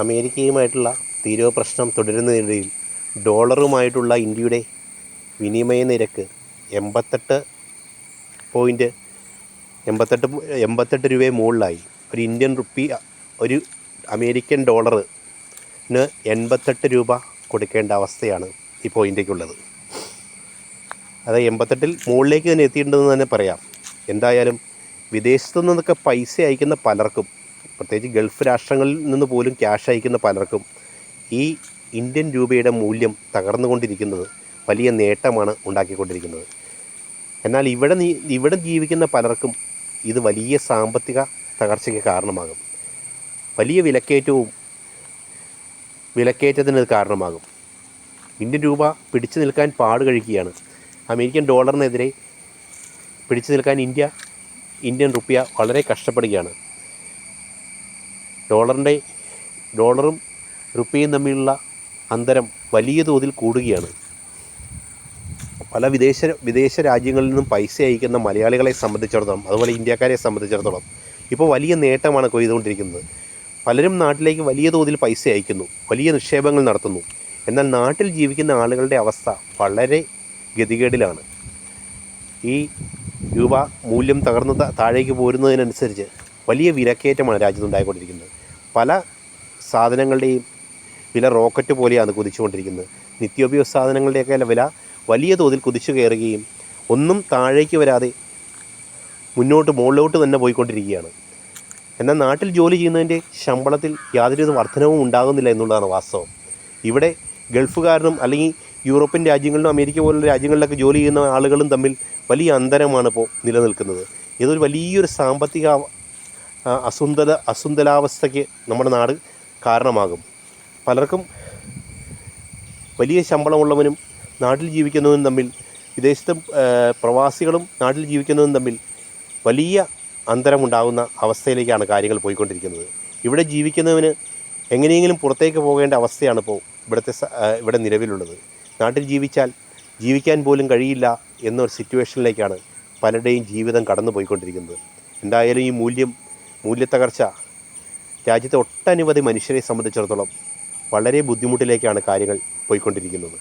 അമേരിക്കയുമായിട്ടുള്ള തീരോ പ്രശ്നം തുടരുന്നതിനിടയിൽ ഡോളറുമായിട്ടുള്ള ഇന്ത്യയുടെ വിനിമയ നിരക്ക് എൺപത്തെട്ട് പോയിന്റ് എൺപത്തെട്ട് എൺപത്തെട്ട് രൂപയെ മുകളിലായി. ഒരു ഇന്ത്യൻ റുപ്പി ഒരു അമേരിക്കൻ ഡോളറിന് എൺപത്തെട്ട് രൂപ കൊടുക്കേണ്ട അവസ്ഥയാണ് ഇപ്പോൾ ഇന്ത്യക്കുള്ളത്. അത് എൺപത്തെട്ടിൽ മുകളിലേക്ക് തന്നെ എത്തിയിട്ടുണ്ടെന്ന് തന്നെ പറയാം. എന്തായാലും വിദേശത്തു നിന്നൊക്കെ പൈസ അയക്കുന്ന പലർക്കും പ്രത്യേകിച്ച് ഗൾഫ് രാഷ്ട്രങ്ങളിൽ നിന്ന് പോലും ക്യാഷ് അയക്കുന്ന പലർക്കും ഈ ഇന്ത്യൻ രൂപയുടെ മൂല്യം തകർന്നുകൊണ്ടിരിക്കുന്നത് വലിയ നേട്ടമാണ് ഉണ്ടാക്കിക്കൊണ്ടിരിക്കുന്നത്. എന്നാൽ ഇവിടെ ഇവിടെ ജീവിക്കുന്ന പലർക്കും ഇത് വലിയ സാമ്പത്തിക തകർച്ചയ്ക്ക് കാരണമാകും. വലിയ വിലക്കയറ്റവും വിലക്കയറ്റത്തിന് കാരണമാകും. ഇന്ത്യൻ രൂപ പിടിച്ചു നിൽക്കാൻ പാട് കഴിക്കുകയാണ് അമേരിക്കൻ ഡോളറിനെതിരെ പിടിച്ചു നിൽക്കാൻ ഇന്ത്യ ഇന്ത്യൻ റുപ്യ വളരെ കഷ്ടപ്പെടുകയാണ്. ഡോളറിന്റെ ഡോളറും റുപ്പിയും തമ്മിലുള്ള അന്തരം വലിയ തോതിൽ കൂടുകയാണ്. പല വിദേശ വിദേശ രാജ്യങ്ങളിൽ നിന്നും പൈസ അയക്കുന്ന മലയാളികളെ സംബന്ധിച്ചിടത്തോളം അതുപോലെ ഇന്ത്യക്കാരെ സംബന്ധിച്ചിടത്തോളം ഇപ്പോൾ വലിയ നേട്ടമാണ് കൊയ്തുകൊണ്ടിരിക്കുന്നത്. പലരും നാട്ടിലേക്ക് വലിയ തോതിൽ പൈസ അയക്കുന്നു വലിയ നിക്ഷേപങ്ങൾ നടത്തുന്നു. എന്നാൽ നാട്ടിൽ ജീവിക്കുന്ന ആളുകളുടെ അവസ്ഥ വളരെ ഗതികേടിലാണ്. ഈ രൂപ മൂല്യം തകർന്ന് താഴേക്ക് പോരുന്നതിനനുസരിച്ച് വലിയ വിലക്കയറ്റമാണ് രാജ്യത്തുണ്ടായിക്കൊണ്ടിരിക്കുന്നത് പല സാധനങ്ങളുടെയും വില റോക്കറ്റ് പോലെയാണ് കുതിച്ചുകൊണ്ടിരിക്കുന്നത്. നിത്യോപയോഗ സാധനങ്ങളുടെയൊക്കെ വില വലിയ തോതിൽ കുതിച്ചു കയറുകയും ഒന്നും താഴേക്ക് വരാതെ മുന്നോട്ട് മുകളിലോട്ട് തന്നെ പോയിക്കൊണ്ടിരിക്കുകയാണ്. എന്നാൽ നാട്ടിൽ ജോലി ചെയ്യുന്നതിന്റെ ശമ്പളത്തിൽ യാതൊരുവിധ വർധനവും ഉണ്ടാകുന്നില്ല എന്നുള്ളതാണ് വാസ്തവം. ഇവിടെ ഗൾഫുകാരനും അല്ലെങ്കിൽ യൂറോപ്യൻ രാജ്യങ്ങളിലും അമേരിക്ക പോലുള്ള രാജ്യങ്ങളിലൊക്കെ ജോലി ചെയ്യുന്ന ആളുകളും തമ്മിൽ വലിയ അന്തരമാണ് ഇപ്പോൾ നിലനിൽക്കുന്നത്. ഇതൊരു വലിയൊരു സാമ്പത്തിക അസുന്ദര അസുന്ദരാവസ്ഥയ്ക്ക് നമ്മുടെ നാട് കാരണമാകും. പലർക്കും വലിയ ശമ്പളമുള്ളവനും നാട്ടിൽ ജീവിക്കുന്നവനും തമ്മിൽ വിദേശത്തും പ്രവാസികളും നാട്ടിൽ ജീവിക്കുന്നതും തമ്മിൽ വലിയ അന്തരമുണ്ടാകുന്ന അവസ്ഥയിലേക്കാണ് കാര്യങ്ങൾ പോയിക്കൊണ്ടിരിക്കുന്നത്. ഇവിടെ ജീവിക്കുന്നവന് എങ്ങനെയെങ്കിലും പുറത്തേക്ക് പോകേണ്ട അവസ്ഥയാണ് ഇപ്പോൾ ഇവിടുത്തെ ഇവിടെ നിലവിലുള്ളത്. നാട്ടിൽ ജീവിച്ചാൽ ജീവിക്കാൻ പോലും കഴിയില്ല എന്നൊരു സിറ്റുവേഷനിലേക്കാണ് പലരുടെയും ജീവിതം കടന്നു പോയിക്കൊണ്ടിരിക്കുന്നത് എന്തായാലും ഈ മൂല്യം മൂല്യത്തകർച്ച. രാജ്യത്തെ ഒട്ടനവധി മനുഷ്യരെ സംബന്ധിച്ചിടത്തോളം വളരെ ബുദ്ധിമുട്ടിലേക്കാണ് കാര്യങ്ങൾ പോയിക്കൊണ്ടിരിക്കുന്നത്.